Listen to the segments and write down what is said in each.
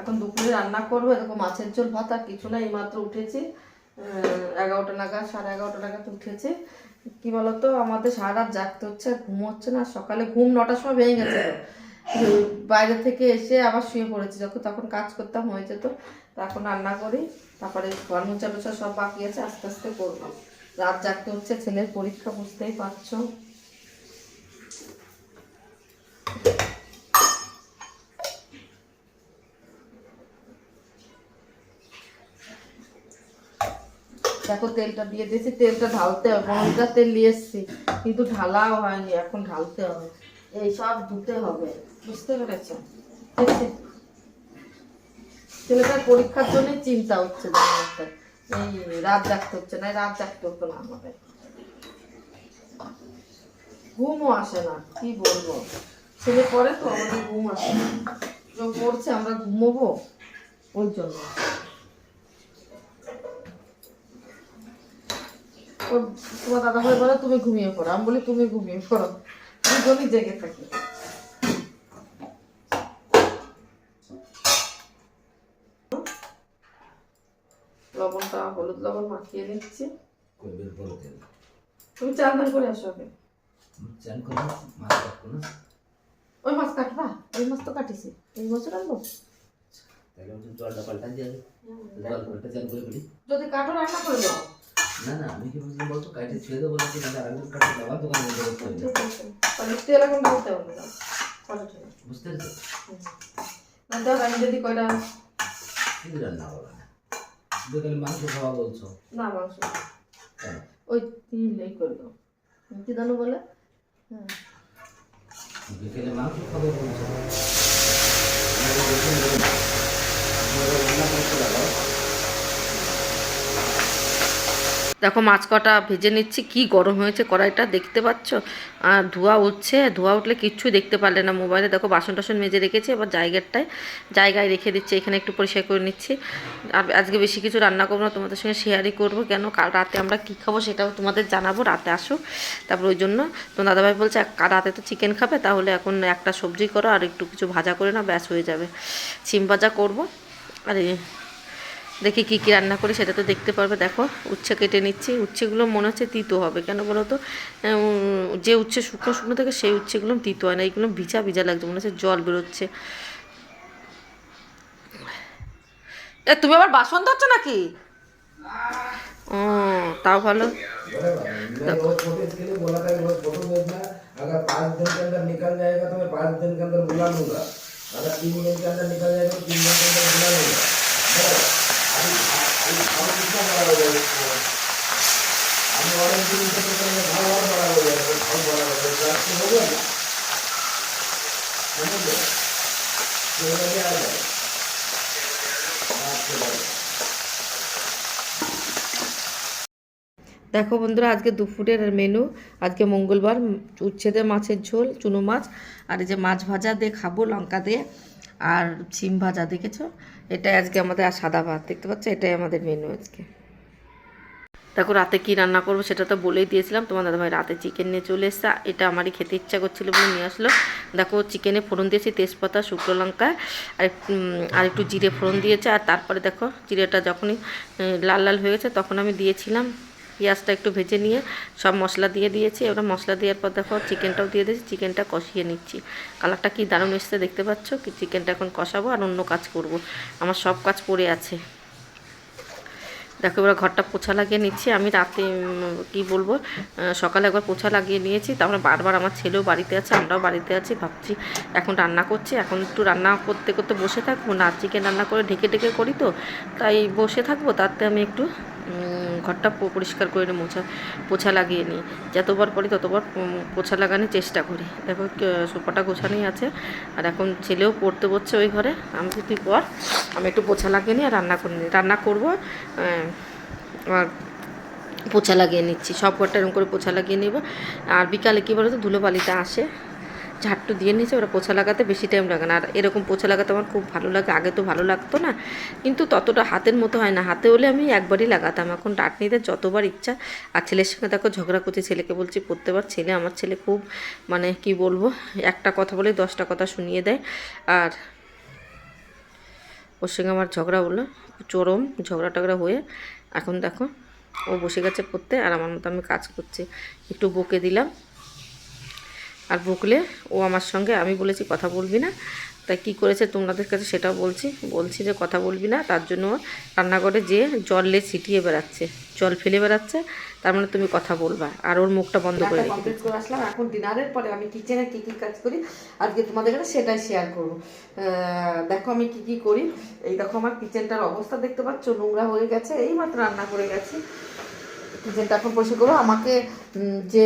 এখন দুপুরে রান্না করব। এরকম মাছের ঝোল, ভাত আর কিছু না, এইমাত্র উঠেছি। এগারোটা নাগাদ, সাড়ে এগারোটা নাগাদ উঠেছে। কি বলতো, আমাদের সারা রাত জাগতে হচ্ছে, ঘুম হচ্ছে না। সকালে ঘুম নটার সময় ভেঙে গেছে বাইরে থেকে এসে আবার শুয়ে পড়েছি, যখন তখন কাজ করতাম হয়ে যেত তো এখন রান্না করি। তারপরে ঘর মোচা সব বাকি আছে, আস্তে আস্তে করব। রাত জাগতে হচ্ছে, ছেলের পরীক্ষা, বুঝতেই পারছ। দেখো তেলটা দিয়ে দিয়েছি, তেলটা ঢালতে হবে লিটার তেল নিয়ে এসছি, কিন্তু ঢালাও হয়নি, এখন ঢালতে হবে। এই সব ধুতে হবে, বুঝতে পেরেছ? ছেলেটার পরীক্ষার জন্যই চিন্তা হচ্ছে এই রাত জাগতে হচ্ছে না রাত জাগতে হতো না আমাদের। ঘুমও আসে না, কি বলব? ছেলে পরে তো, আমাদের ঘুম আসে না। পড়ছে আমরা ঘুমোবো, ওই জন্য। তোমার দাদা ভাই বলে তুমি ঘুমিয়ে পড়ো। আমি বলি তুমি ঘুমিয়ে পড়ো। দুজনই জেগে থাকি। লবণটা হলুদ লবণ মাখিয়ে নিচ্ছি তুমি চান দান করে আসো আগে। চান মাছ কাটবো না? ওই মাছ কাটবা? ওই মাছ তো কাটিছি। এই রাখব? তাহলে জলটা পাল্টা দিয়ে জল পাল্টা চান করে যদি কাটো রান্না করে দাও। না না আমি কি বলছি বলতো কাটে ছুঁয়ে দেবো বলছি না আরেকজন কাটে দেওয়া দোকানে বন্ধ করতে হবে না। বুঝতে পেরেছ? না দাও আমি যদি কয়টা কিন্তু রান্না না। দোকানে মাংস খাওয়া বলছো? না মাংস ওই তিল এই করে দাও কি জানো বলে হ্যাঁ বিকেলে মাংস খাব বলছো? দেখো মাছ কটা ভেজে নিচ্ছি, কি গরম হয়েছে কড়াইটা দেখতে পাচ্ছ? আর ধোয়া উঠছে, ধোয়া উঠলে কিচ্ছু দেখতে পারলে না মোবাইলে। দেখো বাসন টাসন মেজে রেখেছি, এবার জায়গাটায়, জায়গায় রেখে দিচ্ছি, এখানে একটু পরিষ্কার করে নিচ্ছি। আর আজকে বেশি কিছু রান্না করব না, তোমাদের সঙ্গে শেয়ারই করব, কেন কাল রাতে আমরা কী খাব সেটাও তোমাদের জানাব, রাতে আসো। তারপর ওই জন্য তোমার দাদাভাই বলছে "কা- রাতে তো চিকেন খাবে, তাহলে এখন একটা সবজি করো, আর একটু কিছু ভাজা করে না ব্যাস হয়ে যাবে। সিম ভাজা করব, আর দেখি কী কী রান্না করি সেটা তো দেখতে পারবে দেখো উচ্ছে কেটে নিচ্ছি উচ্ছেগুলো মনে হচ্ছে তিতো হবে কেন বলো তো উম, যে উচ্ছে শুকনো শুকনো থাকে সেই উচ্ছেগুলো তিতো হয় না এইগুলো ভিজা ভিজা লাগছে মনে হচ্ছে জল বেরোচ্ছে এ তুমি আবার বাসন ধরছো নাকি ও তাও ভালো मैं रोज फोटो इसके लिए बोला था कि रोज फोटो भेजना अगर पाँच दिन के अंदर निकल जाएगा तो मैं पाँच दिन के अंदर बुला लूंगा अगर तीन दिन के अंदर निकल जाएगा तो तीन दिन के अंदर बुला लूंगा দেখো বন্ধুরা, আজকে দুপুরের মেনু আজকে মঙ্গলবার, উচ্ছেদে মাছের ঝোল, চুনো মাছ, আর এই যে মাছ ভাজা দিয়ে খাব, লঙ্কা দিয়ে। আর সিম ভাজা, দেখেছ? এটাই আজকে আমাদের আর সাদা ভাত, দেখতে পাচ্ছ? এটাই আমাদের মেনু আজকে। দেখো, রাতে কি রান্না করব সেটা তো বলেই দিয়েছিলাম। তোমার দাদাভাই রাতে চিকেন নিয়ে চলে এসছে। এটা আমারই খেতে ইচ্ছা করছিল বলে নিয়ে আসলো। দেখো চিকেনে ফোড়ন দিয়েছি, তেজপাতা, শুকনো লঙ্কা, আর আর একটু জিরে ফোড়ন দিয়েছে। আর তারপরে দেখো, জিরেটা যখনই লাল লাল হয়ে গেছে, তখন আমি দিয়েছিলাম পেঁয়াজটা একটু ভেজে নিয়ে সব মশলা দিয়ে দিয়েছি। এবার মশলা দেওয়ার পর দেখো চিকেনটাও দিয়ে দিয়েছি চিকেনটা কষিয়ে নিচ্ছি। কালারটা কি দারুণ এসছে দেখতে পাচ্ছ? কি চিকেনটা এখন কষাবো আর অন্য কাজ করব। আমার সব কাজ পড়ে আছে। দেখো, এবার ঘরটা পোছা লাগিয়ে নিচ্ছি। আমি রাতে কি বলব সকালে একবার পোছা লাগিয়ে নিয়েছি। তারপরে বারবার আমার ছেলেও বাড়িতে আছে, আমরাও বাড়িতে আছি, ভাবছি এখন রান্না করছি। এখন একটু রান্না করতে করতে বসে থাকব। না চিকেন রান্না করে ঢেকে ঢেকে করি তো, তাই বসে থাকব। তাতে আমি একটু ঘরটা পরিষ্কার করে মোছা পোছা লাগিয়ে নিই যতবার করি ততবার পোছা লাগানোর চেষ্টা করি। দেখো সোফাটা গোছানোই আছে। আর এখন ছেলেও পড়তে পড়ছে ওই ঘরে। আমি তুই পর, আমি একটু পোছা লাগিয়ে নিই আর রান্না করে নিই রান্না করব আর পোছা লাগিয়ে নিচ্ছি। সব ঘরটা এরকম করে পোছা লাগিয়ে নেব। আর বিকালে কী বলো তো ধুলোবালিটা আসে। ঝাড়টু দিয়ে নিয়েছে, ওরা পোছা লাগাতে বেশি টাইম লাগে না। আর এরকম পোছা লাগাতে আমার খুব ভালো লাগে, আগে তো ভালো লাগতো না। কিন্তু ততটা হাতের মতো হয় না, হাতে হলে আমি একবারই লাগাতাম। এখন ডাটনিতে যতবার ইচ্ছা, আর ছেলের সঙ্গে দেখো ঝগড়া করছি, ছেলেকে বলছি প্রত্যেকবার ছেলে আমার ছেলে খুব মানে কি বলব, একটা কথা বলে দশটা কথা শুনিয়ে দেয়। আর ওর সঙ্গে আমার ঝগড়া হলো, চরম ঝগড়া টগড়া হয়ে। এখন দেখো, ও বসে গেছে পড়তে, আর আমার মতো আমি কাজ করছি। একটু বকে দিলাম। আর বকলে ও আমার সঙ্গে আমি বলেছি কথা বলবি না। তাই কী করেছে তোমাদের কাছে সেটাও বলছি। বলছি যে কথা বলবি না তার জন্য রান্নাঘরে যেয়ে জলে ছিটিয়ে বেড়াচ্ছে জল ফেলে বেড়াচ্ছে তার মানে তুমি কথা বলবা। আর ওর মুখটা বন্ধ করে রেখে কমপ্লিট করে আসলাম। এখন ডিনারের পরে আমি কিচেনে কী কী কাজ করি আজকে তোমাদের কাছে সেটাই শেয়ার করব। দেখো আমি কি কি করি। এই দেখো আমার কিচেনটার অবস্থা দেখতে পাচ্ছ নোংরা হয়ে গেছে এই মাত্র রান্না করে গেছি। কিচেনটা এখন পরিষ্কার করব আমাকে যে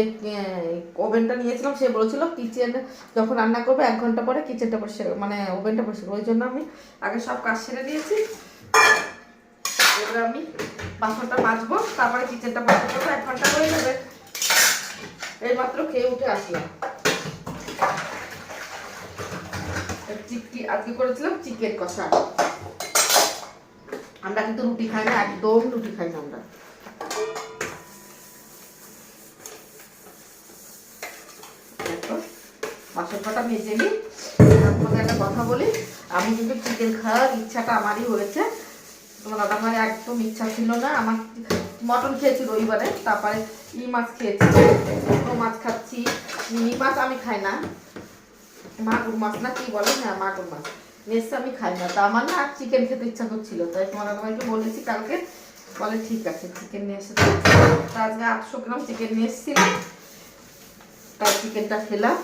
ওভেনটা নিয়েছিলাম, সে বলেছিল, কিচেন, যখন রান্না করবে, এক ঘণ্টা পরে কিচেনটা পরিষ্কার মানে ওভেনটা পরিষ্কার। ওই জন্য আমি আগে সব কাজ সেরে দিয়েছি এবার আমি বাসনটা মাজবো, তারপরে কিচেনটা পরিষ্কার করব এক ঘণ্টা হয়ে যাবে। এইমাত্র খেয়ে উঠে আসলাম। চিকি আজকে করেছিলাম চিকেন কষা। আমরা কিন্তু রুটি খাই না, একদম রুটি খাই না আমরা দেখো বাসন কটা মেজে নিই। আপনাদের একটা কথা বলি। আমি কিন্তু চিকেন খাওয়ার ইচ্ছাটা আমারই হয়েছে। তোমার দাদা আমার একদম ইচ্ছা ছিল না। আমার মটন খেয়েছি রবিবারে, তারপরে ই মাছ খেয়েছি। মাছ খাচ্ছি। মিনি মাছ আমি খাই না। মাগুর মাছ না, কি বলে? হ্যাঁ মাগুর মাছ। মেসে আমি খাই না। তা আমার না চিকেন খেতে ইচ্ছা করছিল। তাই তোমার দাদাভাইকে বলেছি কালকে। বলে, ঠিক আছে, চিকেন নিয়ে এসে। আজকে আটশো গ্রাম চিকেন নিয়ে এসেছিলাম। তাই চিকেনটা খেলাম।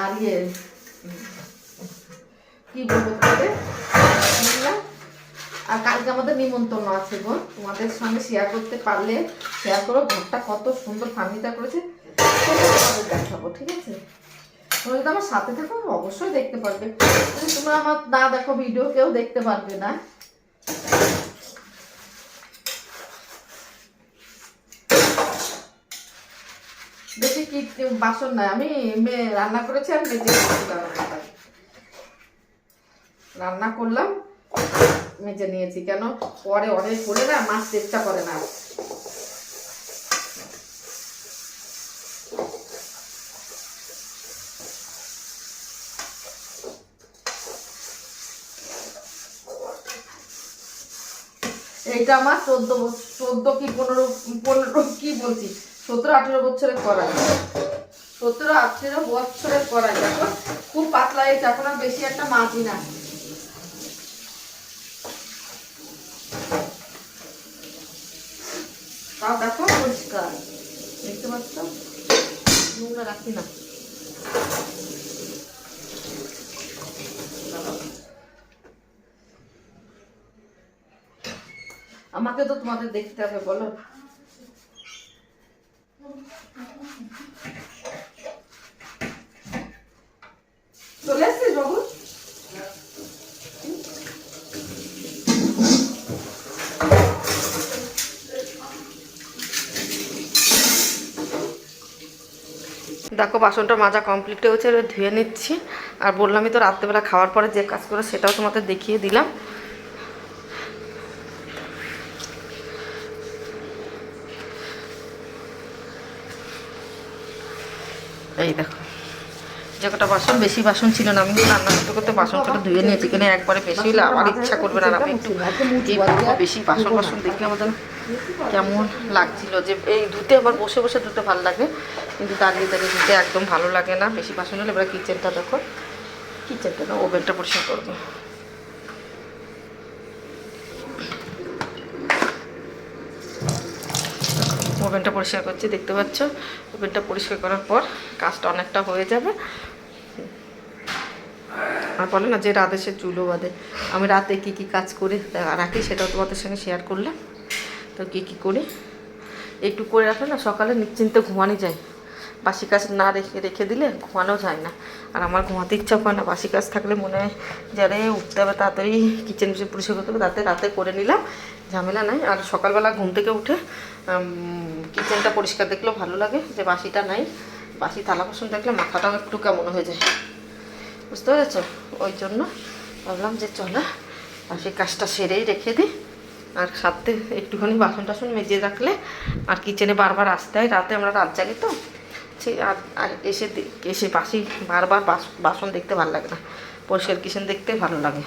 আর ইয়ে কি বলব বুঝলাম? আর কালকে আমাদের নিমন্ত্রণ আছে গো। তোমাদের সঙ্গে শেয়ার করতে পারলে শেয়ার করো। ঘরটা কত সুন্দর ফার্নিচার করেছে। তোমাদের দেখাবো, ঠিক আছে? তোমরা যদি আমার সাথে থাকো, অবশ্যই দেখতে পারবে। তোমরা আমার না দেখো ভিডিও কেউ দেখতে পারবে না বেশি কি বাসন নাই? আমি রান্না করেছি আর মেজে রান্না করলাম মেজে নিয়েছি। কেন? পরে অনেক করে না, মাছ চেষ্টা করে না। এইটা আমার চোদ্দ চোদ্দ কি পনেরো পনেরো কি বলছি? সতেরো আঠেরো বছরের করা সতেরো আঠেরো বছরের করা দেখো, খুব পাতলা হয়েছে, এখন আর বেশি একটা মাছই না। দেখো, পরিষ্কার। দেখতে পাচ্ছ? নোংরা রাখি না। আমাকে তো তোমাদের দেখতে হবে, বলো। দেখো, বাসনটা মাজা কমপ্লিট হয়েছে ধুয়ে নিচ্ছি। আর বললামই তো রাত্রেবেলা খাওয়ার পরে যে কাজ করে সেটাও তোমাদের দেখিয়ে দিলাম। এই দেখো। যে কটা বাসন, বেশি বাসন ছিল না, আমি রান্না করতে করতে বাসন কটা ধুয়ে নিয়েছি কেন একবারে বেশি হলে আমার ইচ্ছা করবে না, আমি একটু বেশি বাসন বাসন দেখে আমাদের কেমন লাগছিল যে এই ধুতে আবার বসে বসে ধুতে ভালো লাগে, কিন্তু দাঁড়িয়ে দাঁড়িয়ে ধুতে একদম ভালো লাগে না। বেশি বাসন হলে এবার কিচেনটা দেখো। কিচেনটা না ওভেনটা পরিষ্কার করব। ওভেনটা পরিষ্কার করছি, দেখতে পাচ্ছ? ওভেনটা পরিষ্কার করার পর কাজটা অনেকটা হয়ে যাবে। আর বলে না যে রাতে সে চুলো বাঁধে। আমি রাতে কি কি কাজ করে রাখি সেটাও তোমাদের সঙ্গে শেয়ার করলাম। তো কি কি করি? একটু করে রাখলে না সকালে নিশ্চিন্তে ঘুমানি যায়। বাসি কাজ না রেখে রেখে দিলে ঘুমানো যায় না। আর আমার ঘুমাতে ইচ্ছা করে না, বাসি কাজ থাকলে মনে হয় যে আরে উঠতে হবে তাড়াতাড়ি কিচেন ফিচেন পরিষ্কার করতে হবে, তাতে রাতে করে নিলাম, ঝামেলা নাই। আর সকালবেলা ঘুম থেকে উঠে কিচেনটা পরিষ্কার দেখলেও ভালো লাগে যে বাসিটা নাই। বাসি থালা বাসন দেখলে মাথাটাও একটু কেমন হয়ে যায়। বুঝতে পেরেছ? ওই জন্য ভাবলাম যে চলো, বাসি কাজটা সেরেই রেখে দিই। আর সাথে একটুখানি বাসন টাসন মেজে রাখলে, আর কিচেনে বারবার আসতে হয়। রাতে আমরা রাত জাগি তো সেই আর আর এসে এসে বাসি বারবার বাস- বাসন দেখতে ভালো লাগে না। পরিষ্কার কিচেন দেখতে ভালো লাগে।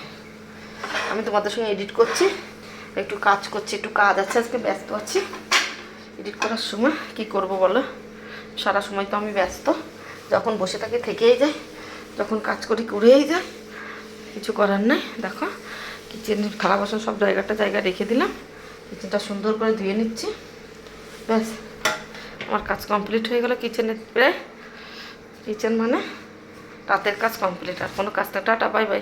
আমি তোমাদের সঙ্গে এডিট করছি, একটু কাজ করছি, একটু কাজ আছে, আজকে ব্যস্ত আছি। এডিট করার সময় কি করব বলো? সারা সময় তো আমি ব্যস্ত। যখন বসে থাকি থেকেই যাই যখন কাজ করি করেই যাই কিছু করার নেই, দেখো। কিচেনের থালা বাসন সব জায়গাটা জায়গা রেখে দিলাম। কিচেনটা সুন্দর করে ধুয়ে নিচ্ছি। ব্যাস। আমার কাজ কমপ্লিট হয়ে গেল কিচেনের প্রায় কিচেন মানে রাতের কাজ কমপ্লিট, আর কোনো কাজ না টাটা বাই বাই